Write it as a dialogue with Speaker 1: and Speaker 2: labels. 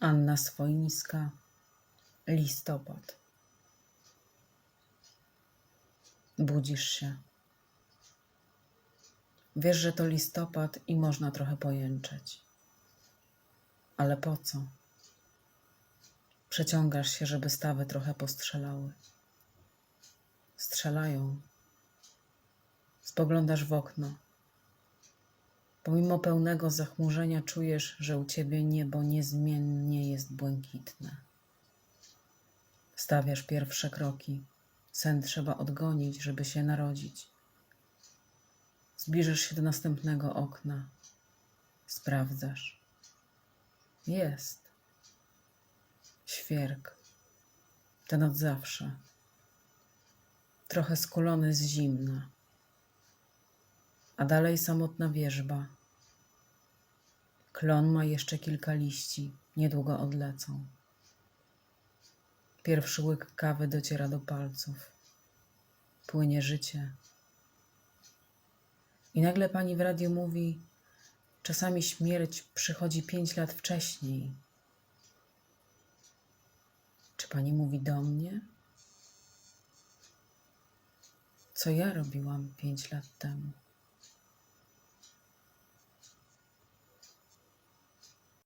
Speaker 1: Anna Swoińska, listopad. Budzisz się. Wiesz, że to listopad i można trochę pojęczeć. Ale po co? Przeciągasz się, żeby stawy trochę postrzelały. Strzelają. Spoglądasz w okno. Pomimo pełnego zachmurzenia czujesz, że u ciebie niebo niezmiennie jest błękitne. Stawiasz pierwsze kroki. Sen trzeba odgonić, żeby się narodzić. Zbliżasz się do następnego okna. Sprawdzasz. Jest. Świerk. Ten od zawsze. Trochę skulony z zimna. A dalej samotna wierzba. Klon ma jeszcze kilka liści, niedługo odlecą. Pierwszy łyk kawy dociera do palców. Płynie życie. I nagle pani w radiu mówi: Czasami śmierć przychodzi pięć lat wcześniej. Czy pani mówi do mnie? Co ja robiłam pięć lat temu?